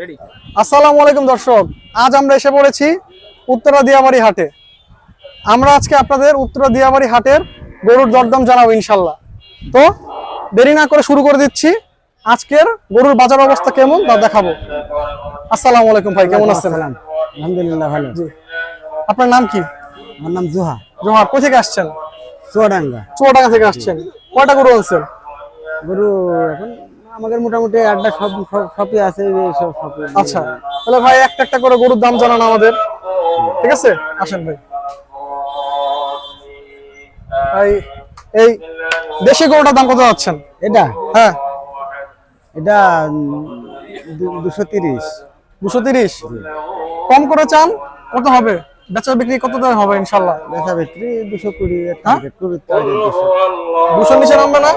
Ready আসসালামু আলাইকুম দর্শক আজ আমরা এসে পড়েছি উত্তরা দিয়াবাড়ি হাটে। আমরা আজকে আপনাদের উত্তরা দিয়াবাড়ি হাটের গরুর দরদাম জানাব ইনশাল্লাহ। তো দেরি না করে শুরু করে দিচ্ছি। আজকের গরুর বাজার অবস্থা কেমন তা দেখাবো। আসসালামু আলাইকুম ভাই কেমন আছেন? আলহামদুলিল্লাহ ভালো। জি। আপনার নাম কি? আমার নাম জোহা। জোহার কোথা থেকে আসছেন? চুয়াডাঙ্গা। চুয়াডাঙ্গা থেকে আসছেন। কয়টা গরু আনছেন? গরু এখন আমাদের মোটামুটি আড্ডা সব সব- সবই আছে সব সব আচ্ছা তাহলে ভাই একটা একটা করে গরুর দাম জানান আমাদের। ঠিক আছে? আসেন ভাই। ভাই এই দেশি গরুটার দাম কত যাচ্ছেন? এটা? হ্যাঁ। এটা দুশো তিরিশ। দুশো তিরিশ? কম করে চান? কত হবে? বেচা বিক্রি কত দাম হবে ইনশাল্লাহ বেচা বিক্রি দুশো কুড়ি হ্যাঁ? টার্গেট দুশো। দুশোর নিচে নামবে না?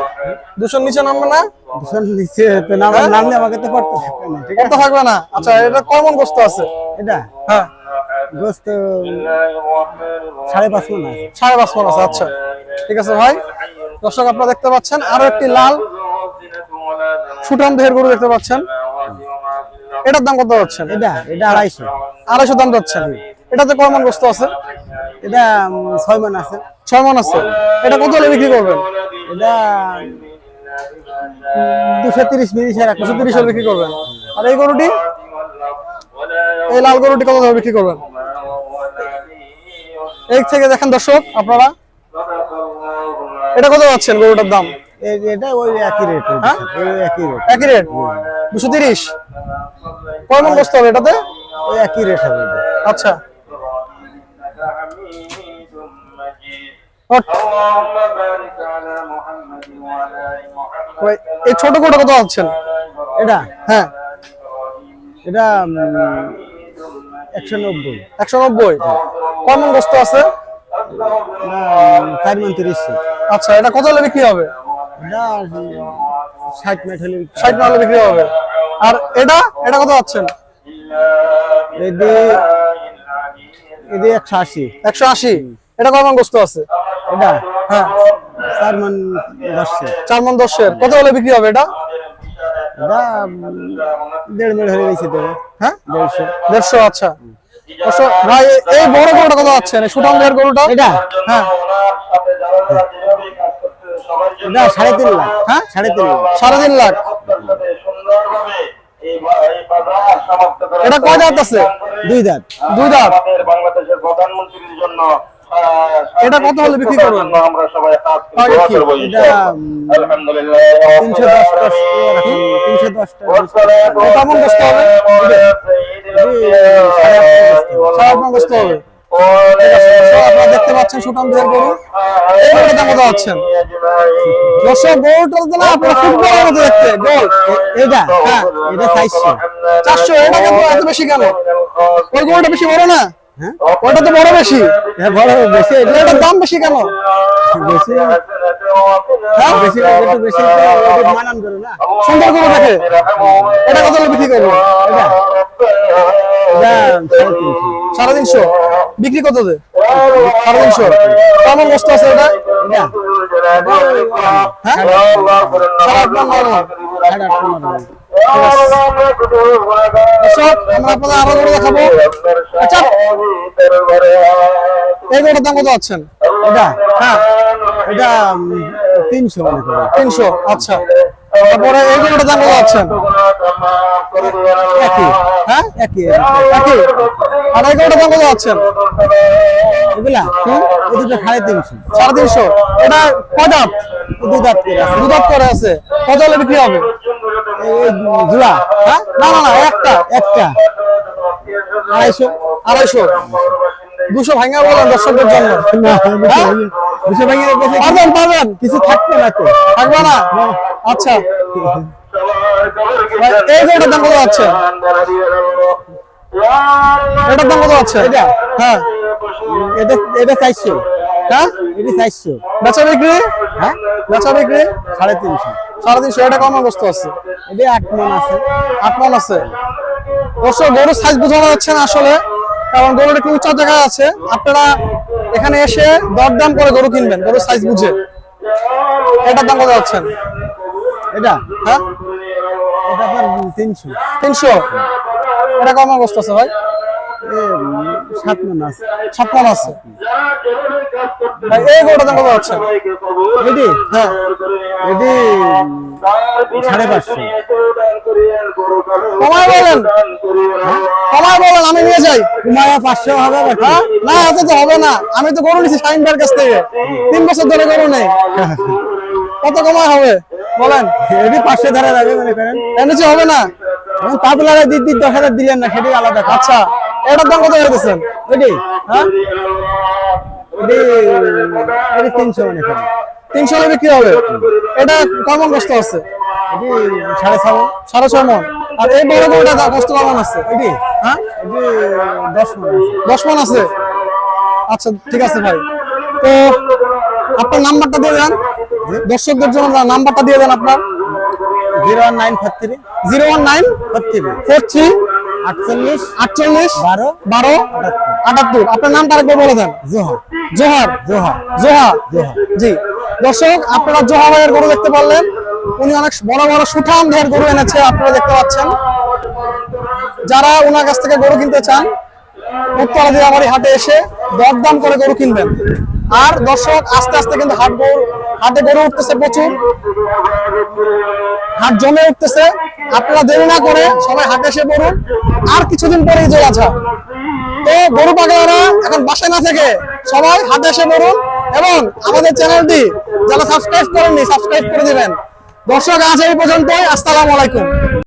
দুশোর নিচে নামবে না? দুশো নিচে তো নাম হ্যাঁ? নামলে আমাকে তো পড়তে থাকবে না ঠিক আছে? থাকবে না? আচ্ছা এটা কমন গোস্ত আছে? এটা? হ্যাঁ। গোস্ত সাড়ে পাঁচ মন আছে। সাড়ে পাঁচ মন আছে আচ্ছা। ঠিক আছে ভাই। দর্শক আপনারা দেখতে পাচ্ছেন আরও একটি লাল সুঠাম দেহের গরু দেখতে পাচ্ছেন। এটার দাম কত যাচ্ছেন এটা এটা আড়াইশো। আড়াইশো দাম যাচ্ছেন এটাতে কয় মন বস্তু আছে? এটা ছয় মন আছে। ছয় মন আছে। এটা কত হলে বিক্রি করবেন? এটা দুশো তিরিশ মিনিট দুশো তিরিশ বিক্রি করবেন। আর এই গরুটি? এই লাল গরুটি কত দামে বিক্রি করবেন? এই থেকে দেখেন দর্শক আপনারা। এটা কত যাচ্ছেন গরুটার দাম? এটা ওই একই রেট হ্যাঁ? একই রেট একই রেট দুশো তিরিশ? কয় মন গোস্ত হবে এটাতে? ওই একই রেট হবে। আচ্ছা। এই ছোট গরুটা কত যাচ্ছেন এটা হ্যাঁ। এটা একশো নব্বই। একশো নব্বই? কয় মন গোস্ত আছে? চার মন তিরিশ। আচ্ছা এটা কত হলে বিক্রি হবে? এটা ষাট মিনিট হলে ষাট না হলে বিক্রি হবে। আর এটা এটা কত যাচ্ছেন এদি এদি একশো আশি। একশো আশি। এটা কয় মন গোস্ত আছে? এটা হ্যাঁ চার মন দশশো চার মন দশের। কত হলে বিক্রি হবে এটা? এটা দেড় মিনিট হলে বেশি দেবে হ্যাঁ? দেড়শো। দেড়শো আচ্ছা। ভাই এই বড় গরুটা কত এই সুঠাম দেহের গরুটা? এটা? হ্যাঁ। এটা সাড়ে তিন লাখ। হ্যাঁ? সাড়ে তিন লাখ। সাড়ে তিন লাখ। এটা কয় দাঁত আছে? দুই দাঁত দুই দাঁত বাংলাদেশের প্রধানমন্ত্রীর জন্য এটা কত হলে বিক্রি করবেন? আমরা সবাই? করব আলহামদুলিল্লাহ টাকা। কেমন হবে হবে। আপনারা দেখতে পাচ্ছেন সুঠাম দেহের গরু। এই গরুটার দাম কত যাচ্ছেন? দর্শক গরুটা তো না আপনার ফুটবলের মতো দেখতে। গোল। এটা হ্যাঁ এটা চারশো চারশো এটা কেন এত বেশি কেন? ওই গরুটা বেশি বড় না? হ্যাঁ? ওটা তো বড় বেশি? হ্যাঁ, বড় বেশি। এটা এটার দাম বেশি কেন? বেশি? হ্যাঁ? বেশি একটু বেশি মানান করো না। সুন্দর গরু দেখে। এটা কত বিক্রি করব? এটা? সাড়ে তিনশো। বিক্রি কত দে সাড়ে তিনশো। কেমন বস্তু আছে এটা? হ্যাঁ? সাড়ে আট মণ, হ্যাঁ। তিনশো আচ্ছা। তারপরে এই গরুটার দাম কত আছেন একই। হ্যাঁ? একই। একই। আর দাম কত আছেন সাড়ে তিনশো। সাড়ে তিনশো। এটা কয় দাঁত? দু দাঁত করে আছে। দু করে আছে। কত হলে বিক্রি হবে? জোড়া হ্যাঁ? না না না একটা একটা। আড়াইশো আড়াইশো। দুশো ভাঙা বলেন দর্শকদের জন্য। না হ্যাঁ? দুশো ভেঙে পারবেন কিছু থাকবে না তো। থাকবে না? আচ্ছা। এই দাম কত আছে এটার দাম কত আছে এটা? হ্যাঁ। এটা এটা চারশো। হ্যাঁ? এটা চারশো। বেচা বিক্রি? হ্যাঁ? বেচা বিক্রি? সাড়ে তিনশো। সাড়ে তিনশো এটা কম বস্তু আছে? এটা আট মন আছে। আট মন আছে। অবশ্য গরুর সাইজ বোঝানো যাচ্ছে না আসলে কারণ গরুর একটু উঁচা জায়গায় আছে। আপনারা এখানে এসে দরদাম করে গরু কিনবেন গরুর সাইজ বুঝে। এটার দাম কত যাচ্ছেন? এটা? হ্যাঁ? এটা আপনার তিনশো। তিনশো? এটা কেমন অবস্থা আছে ভাই? সাত মন আছে। সাত মন আছে। ভাই এই গরুটা দাম কত হচ্ছে এটি হ্যাঁ। এটি সাড়ে পাঁচশো। কমায় বলেন। কমায় বলেন আমি নিয়ে যাই। কুমারা পাঁচশো হবে হ্যাঁ? না এত তো হবে না। আমি তো গরু নিছি শাহিন ভাইয়ের কাছ থেকে। তিন বছর ধরে গরু নেই। কত কমায় হবে? বলেন। এটি পাঁচশো ধরে যাবে মনে করেন। হবে না। এখন পাতলারা দিদি দশ হাজার দিলেন না সেটি আলাদা। আচ্ছা। এটার দাম কত হইতেছেন এটি? হ্যাঁ? এটি তিনশো মনে তিনশো হলে বিক্রি হবে। এটা কেমন কষ্ট আছে। সাড়ে ছয়। সাড়ে ছয় মন আর এই বড় গরুটা কষ্ট কেমন আছে। এটি? হ্যাঁ? এটি দশ মন দশ মন আছে? আচ্ছা ঠিক আছে ভাই। তো আপনার নাম্বারটা দিয়ে দেন। দর্শকদের জন্য নাম্বারটা দিয়ে দেন আপনার। Zero one nine four three. Zero one nine four three. Four three আটচল্লিশ আটচল্লিশ বারো বারো আটাত্তর। আপনার আরেকবার বলে দেন। জোহা। জোহার জোহা জোহা। জোহা। জি। দর্শক আপনারা জোহা ভাইয়ের গরু দেখতে পারলেন। উনি অনেক বড় বড় সুঠাম দেহের গরু এনেছে আপনারা দেখতে পাচ্ছেন। যারা ওনার কাছ থেকে গরু কিনতে চান উত্তরা দিয়াবাড়ি হাটে এসে দরদাম করে গরু কিনবেন। আর দর্শক আস্তে আস্তে কিন্তু হাট গরু হাটে গরু উঠতেছে প্রচুর। হাট জমে উঠতেছে। আপনারা দেরি না করে সবাই হাটে এসে পড়ুন। আর কিছুদিন পরেই জল আছে তো গরু পাগলারা, এখন বাসায় না থেকে সবাই হাটে এসে পড়ুন এবং আমাদের চ্যানেলটি যারা সাবস্ক্রাইব করেননি, সাবস্ক্রাইব করে দিবেন। দর্শক, আজ এই পর্যন্তই। আসসালামু আলাইকুম।